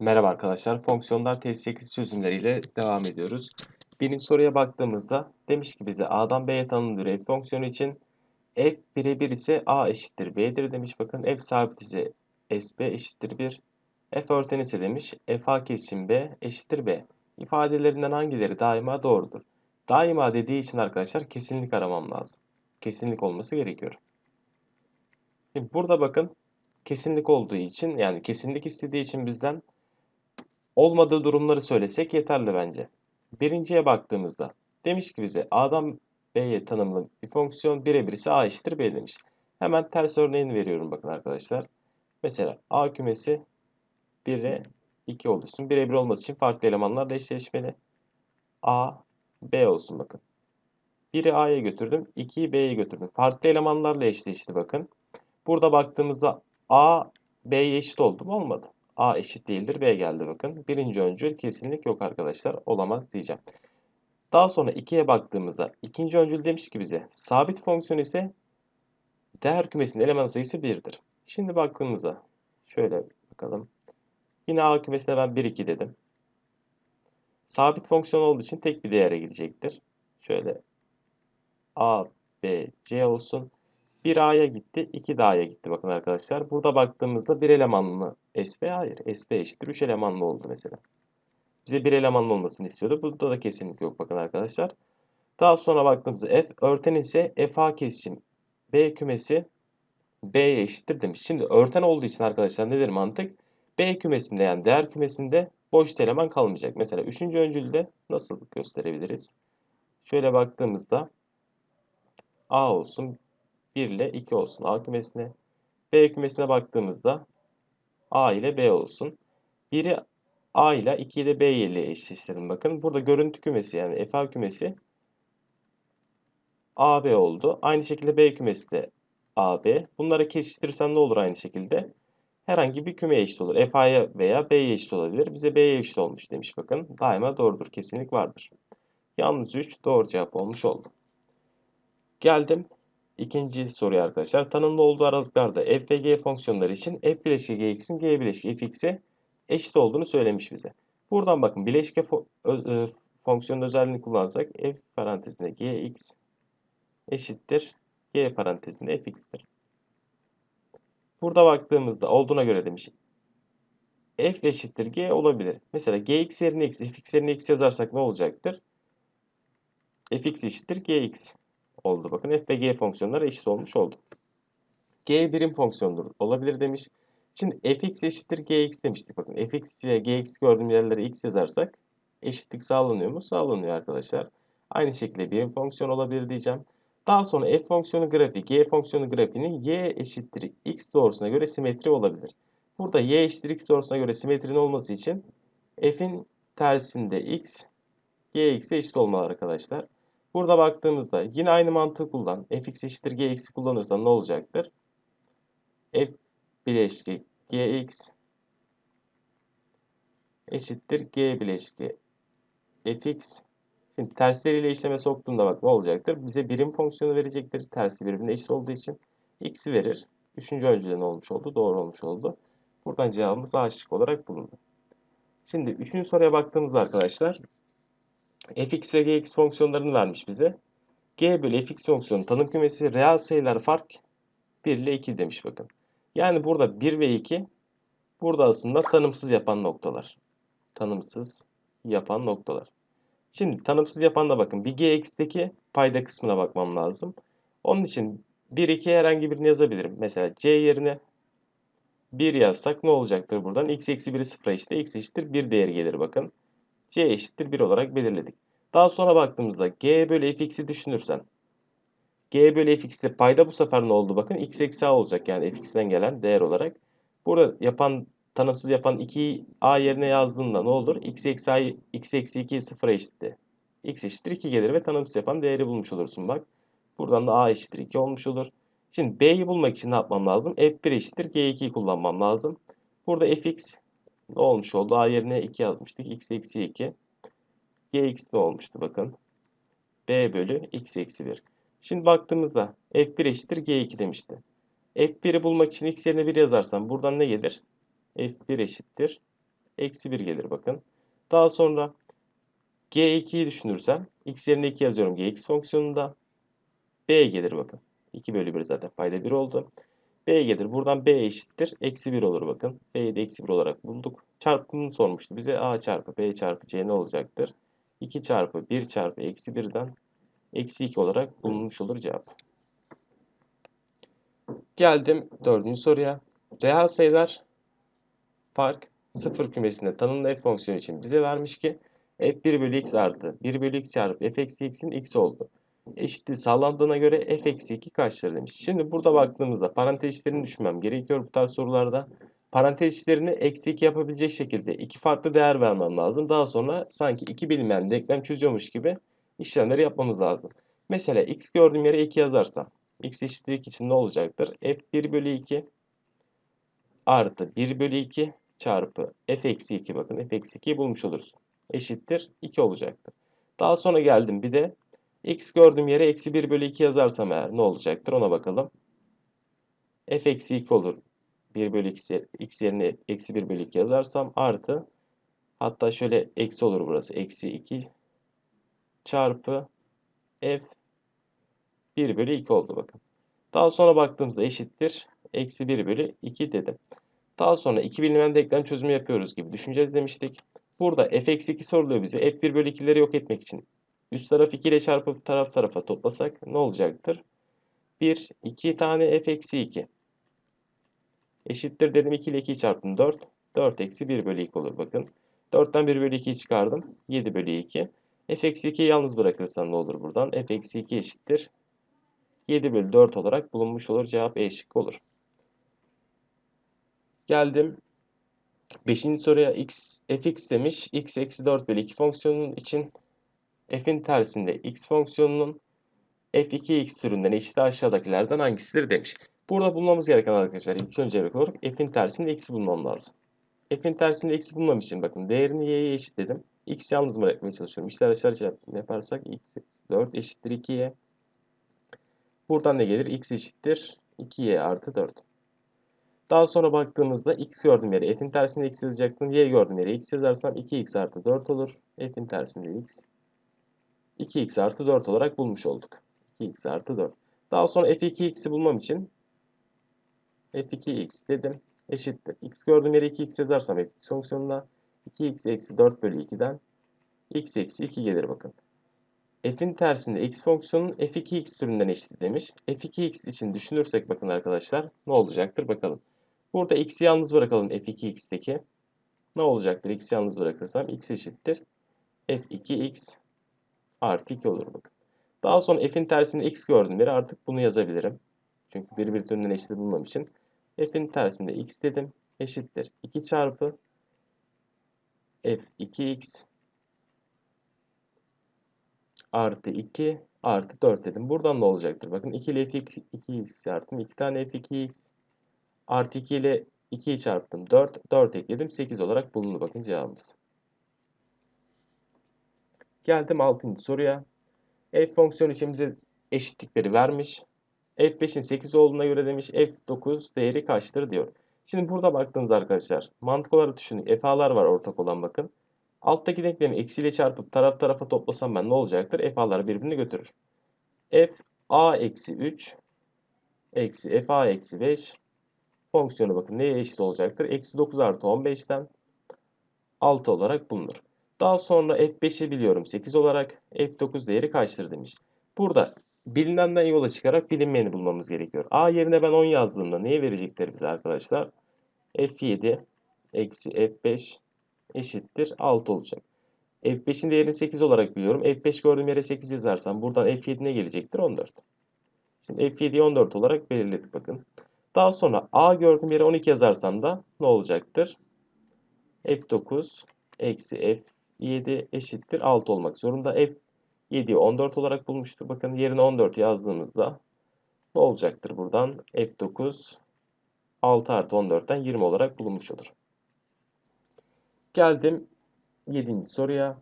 Merhaba arkadaşlar. Fonksiyonlar test 8 çözümleriyle devam ediyoruz. Birinci soruya baktığımızda demiş ki bize A'dan B'ye tanımlı f fonksiyonu için f birebir ise A eşittir B'dir demiş. Bakın f sabit ise SB eşittir 1. f örten ise demiş f A kesişim B eşittir B. İfadelerinden hangileri daima doğrudur? Daima dediği için arkadaşlar kesinlik aramam lazım. Kesinlik olması gerekiyor. Şimdi burada bakın kesinlik olduğu için yani kesinlik istediği için bizden olmadığı durumları söylesek yeterli bence. Birinciye baktığımızda demiş ki bize A'dan B'ye tanımlı bir fonksiyon birebir ise A eşittir B demiş. Hemen ters örneğini veriyorum bakın arkadaşlar. Mesela A kümesi 1 ile 2 olursun. Birebir olması için farklı elemanlarla eşleşmeli. A, B olsun bakın. 1'i A'ya götürdüm, 2'yi B'ye götürdüm. Farklı elemanlarla eşleşti bakın. Burada baktığımızda A, B'ye eşit oldu mu? Olmadı. A eşit değildir. B geldi bakın. Birinci öncül kesinlik yok arkadaşlar. Olamaz diyeceğim. Daha sonra 2'ye baktığımızda ikinci öncül demiş ki bize sabit fonksiyon ise değer kümesinin eleman sayısı 1'dir. Şimdi baktığımızda şöyle bakalım. Yine A kümesine ben 1, 2 dedim. Sabit fonksiyon olduğu için tek bir değere gidecektir. Şöyle A, B, C olsun. 1 A'ya gitti, 2 de gitti bakın arkadaşlar. Burada baktığımızda bir elemanlı SB? Hayır. SB eşittir 3 elemanlı oldu mesela. Bize bir elemanlı olmasını istiyordu. Burada da kesinlik yok bakın arkadaşlar. Daha sonra baktığımızda F örten ise FA kesişim B kümesi B'ye eşittir demiş. Şimdi örten olduğu için arkadaşlar nedir mantık? B kümesinde yani değer kümesinde boş eleman kalmayacak. Mesela 3. öncülde nasıl gösterebiliriz? Şöyle baktığımızda A olsun, 1 ile 2 olsun A kümesine. B kümesine baktığımızda A ile B olsun. 1'i A ile 2'yi de B ile eşleştirelim bakın. Burada görüntü kümesi yani FA kümesi AB oldu. Aynı şekilde B kümesi de AB. Bunları kesiştirirsem ne olur aynı şekilde? Herhangi bir kümeye eşit olur. FA'ya veya B'ye eşit olabilir. Bize B'ye eşit olmuş demiş bakın. Daima doğrudur. Kesinlik vardır. Yalnız 3 doğru cevap olmuş oldu. Geldim İkinci soruya arkadaşlar. Tanımlı olduğu aralıklarda f ve g fonksiyonları için f bileşik gx'in g bileşik fx'e eşit olduğunu söylemiş bize. Buradan bakın bileşke fo e, fonksiyonun özelliğini kullanırsak f parantezinde gx eşittir g parantezinde fx'tir. Burada baktığımızda olduğuna göre demiş f eşittir g olabilir. Mesela gx yerine x, fx yerine x yazarsak ne olacaktır? fx eşittir gx oldu. Bakın f ve g fonksiyonları eşit olmuş oldu. g birim fonksiyondur olabilir demiş. Şimdi fx eşittir gx demiştik. Bakın fx ve gx gördüğüm yerlere x yazarsak eşitlik sağlanıyor mu? Sağlanıyor arkadaşlar. Aynı şekilde birim fonksiyon olabilir diyeceğim. Daha sonra f fonksiyonu grafiği, g fonksiyonu grafiğinin y eşittir x doğrusuna göre simetri olabilir. Burada y eşittir x doğrusuna göre simetrinin olması için f'in tersinde x, gx'e eşit olmalı arkadaşlar. Burada baktığımızda yine aynı mantığı kullan. fx eşittir gx'i kullanırsan ne olacaktır? f bileşki gx eşittir g bileşki fx. Şimdi tersleriyle işleme soktuğunda bak ne olacaktır? Bize birim fonksiyonu verecektir. Tersi birbirine eşit olduğu için x'i verir. Üçüncü önceden olmuş oldu. Doğru olmuş oldu. Buradan cevabımız A şık olarak bulundu. Şimdi üçüncü soruya baktığımızda arkadaşlar fx ve gx fonksiyonlarını vermiş bize. g bölü fx fonksiyonu tanım kümesi reel sayılar fark 1 ile 2 demiş bakın. Yani burada 1 ve 2 burada aslında tanımsız yapan noktalar. Tanımsız yapan noktalar. Şimdi tanımsız yapan da bakın bir gx'teki payda kısmına bakmam lazım. Onun için 1, 2 herhangi birini yazabilirim. Mesela c yerine 1 yazsak ne olacaktır buradan? x eksi 1'i 0'a eşittir. x eşittir 1 değeri gelir bakın c eşittir 1 olarak belirledik. Daha sonra baktığımızda g bölü fx'i düşünürsen g bölü fx'te payda bu sefer ne oldu? Bakın x eksi a olacak yani fx'den gelen değer olarak. Burada yapan tanımsız yapan 2 a yerine yazdığında ne olur? x eksi a x eksi 2 sıfıra eşitti. x eşittir 2 gelir ve tanımsız yapan değeri bulmuş olursun bak. Buradan da a eşittir 2 olmuş olur. Şimdi b'yi bulmak için ne yapmam lazım? f1 eşittir g2'yi kullanmam lazım. Burada fx ne olmuş oldu? A yerine 2 yazmıştık. x eksi 2. gx ne olmuştu bakın. b bölü x eksi 1. Şimdi baktığımızda f1 eşittir g2 demişti. f1'i bulmak için x yerine 1 yazarsam buradan ne gelir? f1 eşittir Eksi 1 gelir bakın. Daha sonra G2'yi düşünürsem x yerine 2 yazıyorum Gx fonksiyonunda. B gelir bakın. 2 bölü 1 zaten payda 1 oldu. B gelir. Buradan B eşittir. Eksi 1 olur bakın. B'yi de eksi 1 olarak bulduk. Çarpımını sormuştu bize. A çarpı B çarpı C ne olacaktır? 2 çarpı 1 çarpı eksi 1'den eksi 2 olarak bulunmuş olur cevap. Geldim dördüncü soruya. Reel sayılar fark sıfır kümesinde tanımlı f fonksiyonu için bize vermiş ki f1 bölü x artı 1 bölü x çarpı f eksi x'in x oldu. Eşitliği sağlandığına göre f eksi 2 kaçtır demiş. Şimdi burada baktığımızda parantez içlerini düşünmem gerekiyor bu tarz sorularda. Parantez içlerini eksi 2 yapabilecek şekilde iki farklı değer vermem lazım. Daha sonra sanki iki bilinmeyen denklem çözüyormuş gibi işlemleri yapmamız lazım. Mesela x gördüğüm yere 2 yazarsam x eşittir 2 için ne olacaktır? f1 bölü 2 artı 1 bölü 2 çarpı f eksi 2 bakın f eksi 2'yi bulmuş oluruz. Eşittir 2 olacaktır. Daha sonra geldim bir de x gördüğüm yere eksi 1 bölü 2 yazarsam eğer ne olacaktır ona bakalım. f eksi 2 olur. 1 bölü x, x yerine eksi 1 bölü 2 yazarsam artı hatta şöyle eksi olur burası. Eksi 2 çarpı f 1 bölü 2 oldu bakın. Daha sonra baktığımızda eşittir. Eksi 1 bölü 2 dedim. Daha sonra iki bilinmeyen denklem çözümü yapıyoruz gibi düşüneceğiz demiştik. Burada f eksi 2 soruluyor bize. f1 bölü 2'leri yok etmek için. Üst taraf 2 ile çarpıp taraf tarafa toplasak ne olacaktır? 1, 2 tane f eksi 2. Eşittir dedim 2 ile 2'yi çarptım 4. 4 eksi 1 bölü 2 olur bakın. 4'ten 1 bölü 2'yi çıkardım. 7 bölü 2. f eksi 2'yi yalnız bırakırsam ne olur buradan? f eksi 2 eşittir. 7 bölü 4 olarak bulunmuş olur. Cevap E şıkkı olur. Geldim. Beşinci soruya x, fx demiş. x eksi 4 bölü 2 fonksiyonunun için f'in tersinde x fonksiyonunun f2x türünden eşit aşağıdakilerden hangisidir demiş. Burada bulmamız gereken arkadaşlar ilk öncelik olarak f'in tersinde x'i bulmam lazım. f'in tersinde x'i bulmam için bakın değerini y'ye eşitledim. x yalnız bırakmaya çalışıyorum. İşler aşağı yaparsak x eksi 4 eşittir 2y. Buradan ne gelir? x eşittir 2y artı 4. Daha sonra baktığımızda x gördüğüm yere f'in tersinde x yazacaktım. y gördüğüm yere x yazarsam 2x artı 4 olur. f'in tersinde x. 2x artı 4 olarak bulmuş olduk. 2x artı 4. Daha sonra f2x'i bulmam için f2x dedim. Eşittir. x gördüğüm yere 2x yazarsam fx fonksiyonuna 2x eksi 4 bölü 2'den x eksi 2 gelir bakın. f'in tersinde x fonksiyonun f2x türünden eşit demiş. f2x için düşünürsek bakın arkadaşlar ne olacaktır bakalım. Burada x'i yalnız bırakalım f2x'teki. Ne olacaktır? x'i yalnız bırakırsam x eşittir. f2x artı 2 olur bakın. Daha sonra f'in tersinde x gördüm yere artık bunu yazabilirim. Çünkü birbirinin eşit bulmam için. f'in tersinde x dedim. Eşittir. 2 çarpı f2x artı 2 artı 4 dedim. Buradan ne olacaktır? Bakın 2 ile f2x çarptım. 2 tane f2x Artı 2 ile 2'yi çarptım. 4. 4 ekledim. 8 olarak bulundu. Bakın cevabımız. Geldim 6. soruya. F fonksiyonu için bize eşitlikleri vermiş. F5'in 8 olduğuna göre demiş F9 değeri kaçtır diyor. Şimdi burada baktığınız arkadaşlar mantık olarak düşünün. FA'lar var ortak olan bakın. Alttaki denklemi eksiyle çarpıp taraf tarafa toplasam ben ne olacaktır? FA'lar birbirini götürür. F A eksi 3 eksi FA eksi 5 Fonksiyonu bakın neye eşit olacaktır? Eksi 9 artı 15'ten 6 olarak bulunur. Daha sonra f5'i biliyorum 8 olarak f9 değeri kaçtır demiş. Burada bilinenden yola çıkarak bilinmeyeni bulmamız gerekiyor. A yerine ben 10 yazdığımda neye verecekler bize arkadaşlar? f7 eksi f5 eşittir 6 olacak. f5'in değerini 8 olarak biliyorum. f5 gördüğüm yere 8 yazarsam buradan f7 ne gelecektir? 14. Şimdi f7'yi 14 olarak belirledik bakın. Daha sonra A gördüğüm yere 12 yazarsam da ne olacaktır? F9 eksi F7 eşittir 6 olmak zorunda. F7'yi 14 olarak bulmuştuk. Bakın yerine 14 yazdığımızda ne olacaktır buradan? F9 6 artı 14'ten 20 olarak bulunmuş olur. Geldim 7. soruya.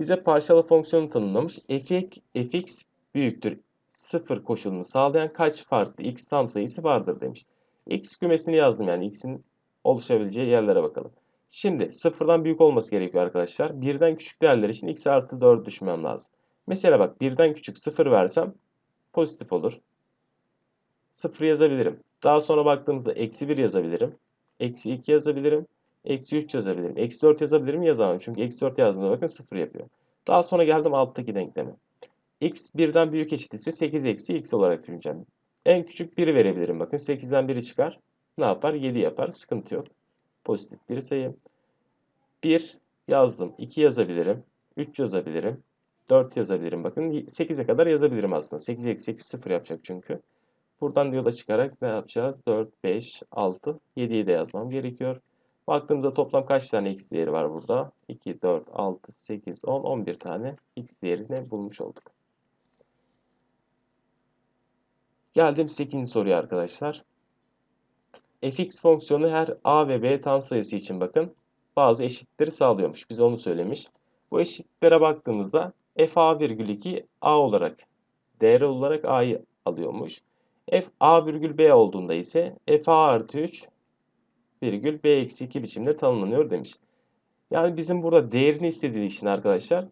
Bize parçalı fonksiyonu tanımlamış. fx büyüktür 0 koşulunu sağlayan kaç farklı x tam sayısı vardır demiş. X kümesini yazdım yani x'in oluşabileceği yerlere bakalım. Şimdi sıfırdan büyük olması gerekiyor arkadaşlar. Birden küçük değerler için x artı 4 düşmem lazım. Mesela bak birden küçük 0 versem pozitif olur. 0 yazabilirim. Daha sonra baktığımızda eksi 1 yazabilirim. Eksi 2 yazabilirim. Eksi 3 yazabilirim. Eksi 4 yazabilirim yazamam. Çünkü eksi 4 yazdığımda bakın 0 yapıyor. Daha sonra geldim alttaki denkleme. x birden büyük eşit ise 8 eksi x olarak düşüneceğim. En küçük 1'i verebilirim. Bakın 8'den 1'i çıkar. Ne yapar? 7 yapar. Sıkıntı yok. Pozitif bir sayı. 1 yazdım. 2 yazabilirim. 3 yazabilirim. 4 yazabilirim. Bakın 8'e kadar yazabilirim aslında. 8 eksi 8 0 yapacak çünkü. Buradan yola çıkarak ne yapacağız? 4, 5, 6, 7'yi de yazmam gerekiyor. Baktığımızda toplam kaç tane x değeri var burada? 2, 4, 6, 8, 10, 11 tane x değerini bulmuş olduk. Geldim 8. soruya arkadaşlar. Fx fonksiyonu her a ve b tam sayısı için bakın bazı eşitleri sağlıyormuş. Bize onu söylemiş. Bu eşitlere baktığımızda f a virgül 2 a olarak değer olarak a'yı alıyormuş. f a virgül b olduğunda ise f a artı 3 virgül b eksi 2 biçimde tanımlanıyor demiş. Yani bizim burada değerini istediği için arkadaşlar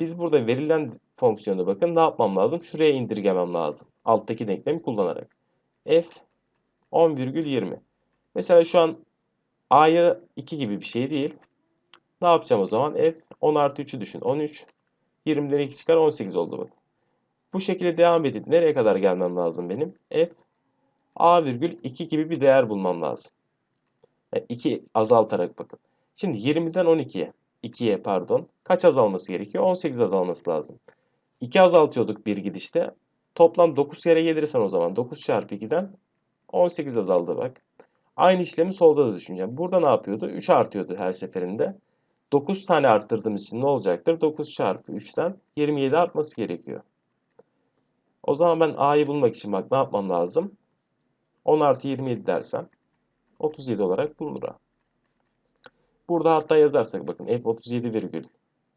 biz burada verilen fonksiyonu bakın ne yapmam lazım? Şuraya indirgemem lazım. Alttaki denklemi kullanarak. f 10,20. Mesela şu an a'ya 2 gibi bir şey değil. Ne yapacağım o zaman? f 10 artı 3'ü düşün. 13. 20'den 2 çıkar 18 oldu bakın. Bu şekilde devam edip nereye kadar gelmem lazım benim? f a virgül 2 gibi bir değer bulmam lazım. Yani 2 azaltarak bakın. Şimdi 20'den 12'ye, 2'ye pardon. Kaç azalması gerekiyor? 18 azalması lazım. 2 azaltıyorduk bir gidişte. Toplam 9 yere gelirsen o zaman 9 çarpı 2'den 18 azaldı bak. Aynı işlemi solda da düşüneceğim. Burada ne yapıyordu? 3 artıyordu her seferinde. 9 tane arttırdığımız için ne olacaktır? 9 çarpı 3'ten 27 artması gerekiyor. O zaman ben A'yı bulmak için bak ne yapmam lazım? 10 artı 27 dersem 37 olarak bulunur A. Burada hatta yazarsak bakın f 37 virgül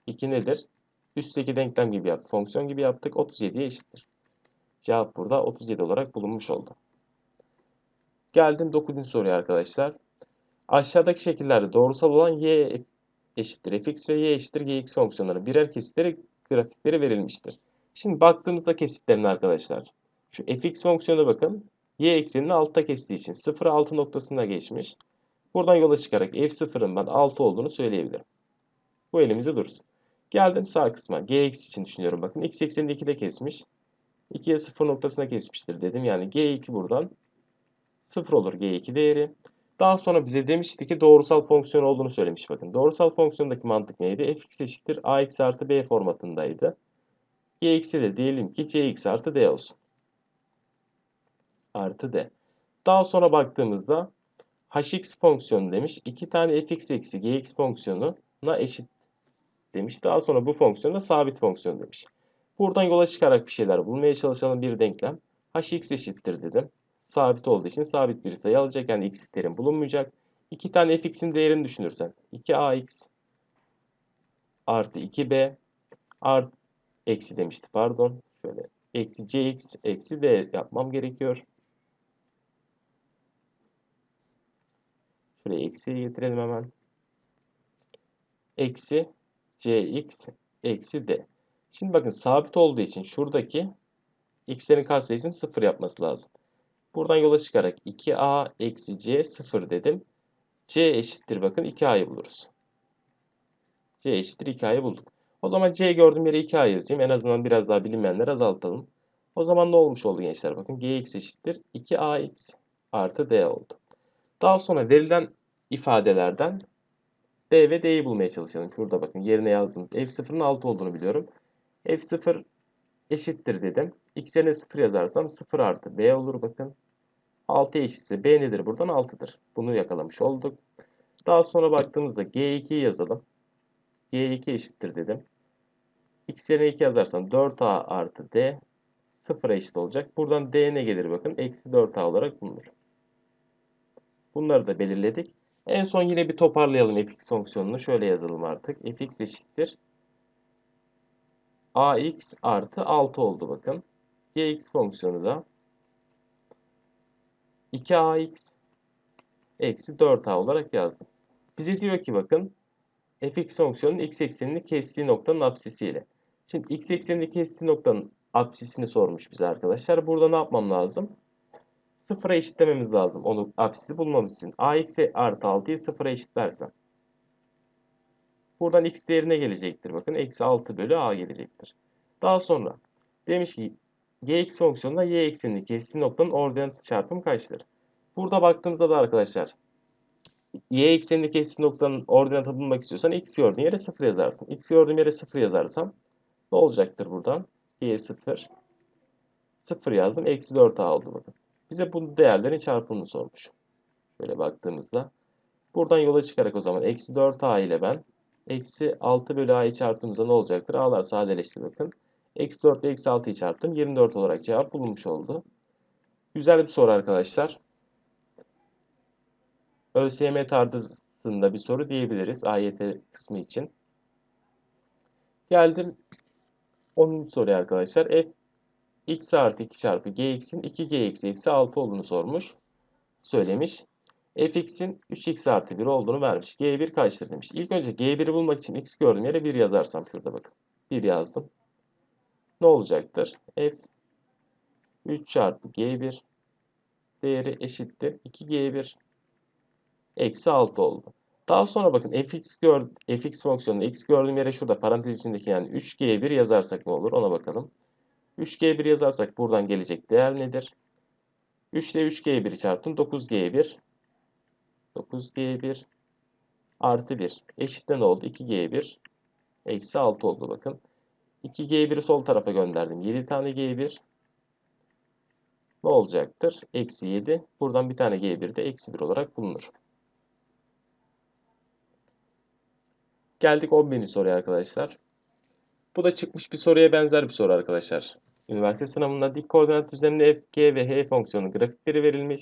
2 nedir? Üstteki denklem gibi yaptık. Fonksiyon gibi yaptık. 37'ye eşittir. Cevap burada 37 olarak bulunmuş oldu. Geldim 9. soruya arkadaşlar. Aşağıdaki şekillerde doğrusal olan y eşittir fx ve y eşittir gx fonksiyonları birer kesitleri grafikleri verilmiştir. Şimdi baktığımızda kesitlerin arkadaşlar. Şu fx fonksiyonu bakın. Y eksenini altta kestiği için 0 6 noktasında geçmiş. Buradan yola çıkarak f0'ın ben 6 olduğunu söyleyebilirim. Bu elimizde dursun. Geldim sağ kısma. gx için düşünüyorum. Bakın x eksenini 2'de kesmiş. 2'ye 0 noktasına kesmiştir dedim. Yani g2 buradan 0 olur g2 değeri. Daha sonra bize demişti ki doğrusal fonksiyon olduğunu söylemiş bakın. Doğrusal fonksiyondaki mantık neydi? fx eşittir ax artı b formatındaydı. gx'e de diyelim ki cx artı d olsun. Artı d. Daha sonra baktığımızda hx fonksiyonu demiş. 2 tane fx eksi gx fonksiyonuna eşit demiş. Daha sonra bu fonksiyon da sabit fonksiyon demiş. Buradan yola çıkarak bir şeyler bulmaya çalışalım bir denklem. hx eşittir dedim sabit olduğu için sabit bir sayı alacak. Yani x terim bulunmayacak. 2 tane fx'in değerini düşünürsen 2ax artı 2b artı eksi demişti pardon. Şöyle eksi cx eksi d yapmam gerekiyor. Şuraya eksiyi getirelim hemen. Eksi cx eksi d. Şimdi bakın sabit olduğu için şuradaki x'lerin katsayısını 0 yapması lazım. Buradan yola çıkarak 2a eksi c 0 dedim. c eşittir bakın 2a'yı buluruz. c eşittir 2a'yı bulduk. O zaman c gördüğüm yere 2a yazayım. En azından biraz daha bilinmeyenleri azaltalım. O zaman ne olmuş oldu gençler? Bakın gx eşittir 2ax artı d oldu. Daha sonra verilen ifadelerden b ve d'yi bulmaya çalışalım. Şurada bakın yerine yazdım. f0'ın 6 olduğunu biliyorum. f0 eşittir dedim. X yerine 0 yazarsam 0 artı B olur bakın. 6 eşitse B nedir buradan? 6'dır. Bunu yakalamış olduk. Daha sonra baktığımızda G2'yi yazalım. G2 eşittir dedim. X yerine 2 yazarsam 4A artı D 0'a eşit olacak. Buradan D ne gelir bakın. Eksi 4A olarak bulunur. Bunları da belirledik. En son yine bir toparlayalım fx fonksiyonunu. Şöyle yazalım artık. fx eşittir ax artı 6 oldu bakın. gx fonksiyonu da 2ax eksi 4a olarak yazdım. Bize diyor ki bakın fx fonksiyonun x eksenini kestiği noktanın apsisiyle. Şimdi x eksenini kestiği noktanın apsisini sormuş bize arkadaşlar. Burada ne yapmam lazım? Sıfıra eşitlememiz lazım onu apsisi bulmamız için. ax artı 6'yı sıfıra eşitlersem. Buradan x değerine gelecektir. Bakın eksi 6 bölü a gelecektir. Daha sonra demiş ki gx fonksiyonunda y eksenini kestiği noktanın ordinat çarpımı kaçtır? Burada baktığımızda da arkadaşlar y eksenini kestiği noktanın ordinatı bulmak istiyorsan x gördüğün yere 0 yazarsın. x gördüğüm yere 0 yazarsam ne olacaktır buradan? y 0 0 yazdım. Eksi 4a oldu bakın. Bize bu değerlerin çarpımını sormuş. Şöyle baktığımızda. Buradan yola çıkarak o zaman eksi 4a ile ben eksi 6 bölü a'yı çarptığımızda ne olacaktır? A'lar sadeleşti bakın. Eksi 4 ile eksi 6'yı çarptım. 24 olarak cevap bulunmuş oldu. Güzel bir soru arkadaşlar. ÖSYM tarzında bir soru diyebiliriz AYT kısmı için. Geldim 10. soruya arkadaşlar. F x artı 2 çarpı gx'in 2gx eksi 6 olduğunu sormuş. Söylemiş. Fx'in 3x artı 1 olduğunu vermiş. g1 kaçtır demiş. İlk önce g1'i bulmak için x gördüğüm yere 1 yazarsam şurada bakın. 1 yazdım. Ne olacaktır? f 3 çarpı g1 değeri eşittir. 2g1 eksi 6 oldu. Daha sonra bakın fx, gör, fx fonksiyonunu x gördüğüm yere şurada parantez içindeki yani 3g1 yazarsak ne olur ona bakalım. 3g1 yazarsak buradan gelecek değer nedir? 3 ile 3g1'i çarptım. 9g1 9g1 artı 1 eşittir ne oldu? 2g1 eksi 6 oldu bakın. 2g1'i sol tarafa gönderdim. 7 tane g1 ne olacaktır? Eksi 7. Buradan bir tane g1 de eksi 1 olarak bulunur. Geldik 11. soruya arkadaşlar. Bu da çıkmış bir soruya benzer bir soru arkadaşlar. Üniversite sınavında dik koordinat düzeninde f, g ve h fonksiyonu grafikleri verilmiş.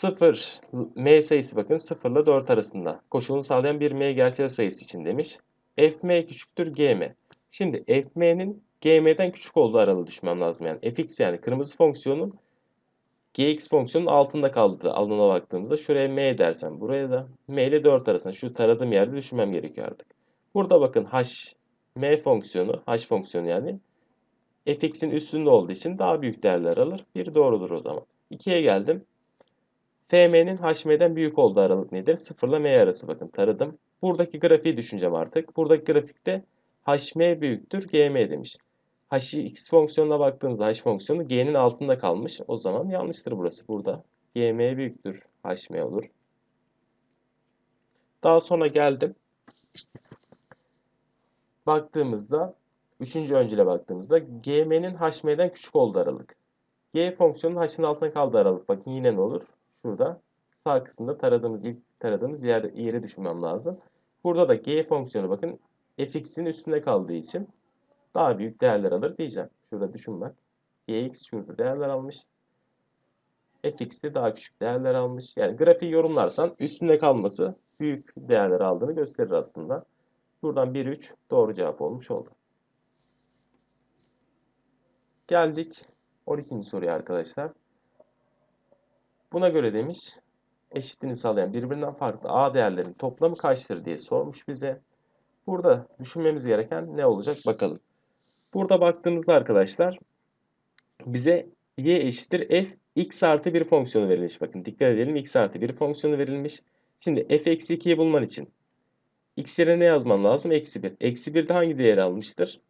0, m sayısı bakın 0 ile 4 arasında. Koşulunu sağlayan bir m gerçel sayısı için demiş. fm küçüktür gm. Şimdi fm'nin gm'den küçük olduğu aralığı düşmem lazım. Yani fx yani kırmızı fonksiyonun gx fonksiyonun altında kaldığı alanına baktığımızda şuraya m dersem buraya da m ile 4 arasında şu taradığım yerde düşünmem gerekiyor artık. Burada bakın h m fonksiyonu h fonksiyonu yani fx'in üstünde olduğu için daha büyük değerler alır. Bir doğrudur o zaman. 2'ye geldim. Fm'nin hm'den büyük olduğu aralık nedir? 0 ile m arası bakın taradım. Buradaki grafiği düşüneceğim artık. Buradaki grafikte hm büyüktür gm demiş. h x fonksiyonuna baktığımızda h fonksiyonu g'nin altında kalmış. O zaman yanlıştır burası. Burada gm büyüktür hm olur. Daha sonra geldim. Baktığımızda Üçüncü öncüle baktığımızda gm'nin hm'den küçük olduğu aralık. g fonksiyonun h'ın altına kaldığı aralık. Bakın yine ne olur? Şurada sağ kısımda taradığımız ilk taradığımız yer, yeri düşünmem lazım. Burada da g fonksiyonu bakın fx'in üstünde kaldığı için daha büyük değerler alır diyeceğim. Şurada düşün bak. gx şurada değerler almış. fx de daha küçük değerler almış. Yani grafiği yorumlarsan üstünde kalması büyük değerler aldığını gösterir aslında. Buradan 1, 3 doğru cevap olmuş oldu. Geldik 12. soruya arkadaşlar. Buna göre demiş eşitliğini sağlayan birbirinden farklı A değerlerin toplamı kaçtır diye sormuş bize. Burada düşünmemiz gereken ne olacak bakalım. Burada baktığımızda arkadaşlar bize y eşittir f x artı 1 fonksiyonu verilmiş. Bakın dikkat edelim x artı 1 fonksiyonu verilmiş. Şimdi f eksi 2'yi bulman için x yerine ne yazman lazım? Eksi 1. Eksi 1'de hangi değeri almıştır?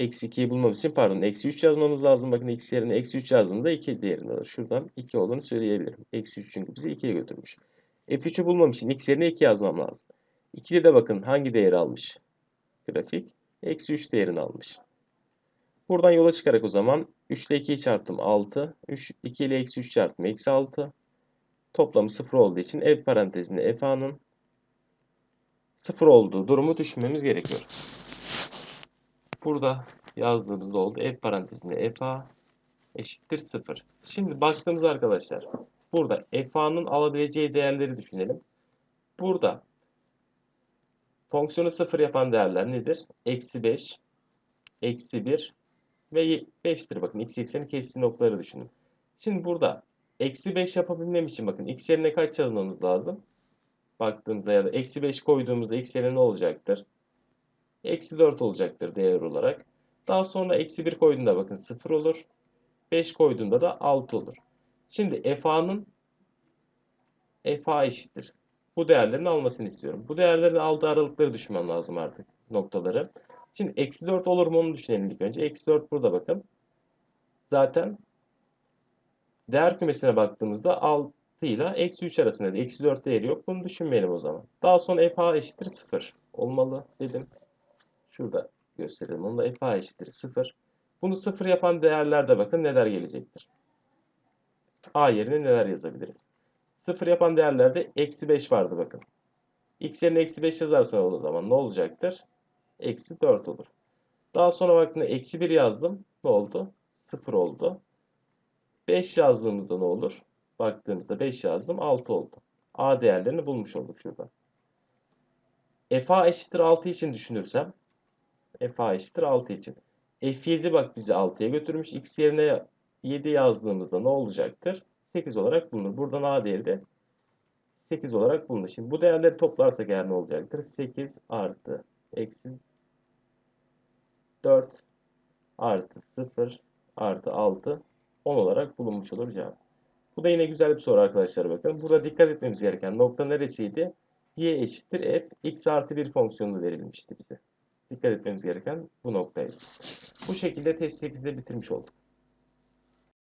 Eksi 2'yi bulmamız için pardon eksi 3 yazmamız lazım. Bakın x yerine eksi 3 yazdığımda 2 değerini alır. Şuradan 2 olduğunu söyleyebilirim. Eksi 3 çünkü bizi 2'ye götürmüş. F3'ü bulmam için x yerine 2 yazmam lazım. 2'de de bakın hangi değeri almış? Grafik. Eksi 3 değerini almış. Buradan yola çıkarak o zaman 3 ile 2'yi çarptım 6. 3, 2 ile eksi 3 çarptım eksi 6. Toplamı 0 olduğu için f parantezinde f a'nın 0 olduğu durumu düşünmemiz gerekiyor. Burada yazdığımızda oldu. F parantezinde FA eşittir 0. Şimdi baktığımız arkadaşlar burada FA'nın alabileceği değerleri düşünelim. Burada fonksiyonu 0 yapan değerler nedir? Eksi 5, eksi 1 ve 5'tir. Bakın x ekseni kestiği noktaları düşünün. Şimdi burada eksi 5 yapabilmem için bakın x yerine kaç yazmamız lazım? Baktığımızda ya da eksi 5 koyduğumuzda x yerine ne olacaktır? Eksi 4 olacaktır değer olarak. Daha sonra eksi 1 koyduğunda bakın 0 olur. 5 koyduğunda da 6 olur. Şimdi FA'nın FA eşittir. Bu değerlerin almasını istiyorum. Bu değerlerin aldığı aralıkları düşünmem lazım artık noktaları. Şimdi eksi 4 olur mu onu düşünelim ilk önce. Eksi 4 burada bakın. Zaten değer kümesine baktığımızda 6 ile eksi 3 arasında eksi 4 değeri yok. Bunu düşünmeyelim o zaman. Daha sonra FA eşittir 0 olmalı dedim. Şurada gösterelim. Onu da FA eşittir 0. Bunu 0 yapan değerlerde bakın neler gelecektir. A yerine neler yazabiliriz? 0 yapan değerlerde eksi 5 vardı bakın. X yerine eksi 5 yazarsan o zaman ne olacaktır? Eksi 4 olur. Daha sonra baktığında eksi 1 yazdım. Ne oldu? 0 oldu. 5 yazdığımızda ne olur? Baktığımızda 5 yazdım. 6 oldu. A değerlerini bulmuş olduk şurada. FA eşittir 6 için düşünürsem FA eşittir 6 için. F7 bak bizi 6'ya götürmüş. X yerine 7 yazdığımızda ne olacaktır? 8 olarak bulunur. Buradan A değeri de 8 olarak bulunur. Şimdi bu değerleri toplarsak eğer ne olacaktır? 8 artı eksi 4 artı 0 artı 6 10 olarak bulunmuş olur cevap. Bu da yine güzel bir soru arkadaşlar bakın. Burada dikkat etmemiz gereken nokta neresiydi? y eşittir f x artı 1 fonksiyonu verilmişti bize. Dikkat etmemiz gereken bu noktaydı. Bu şekilde test 8'de bitirmiş olduk.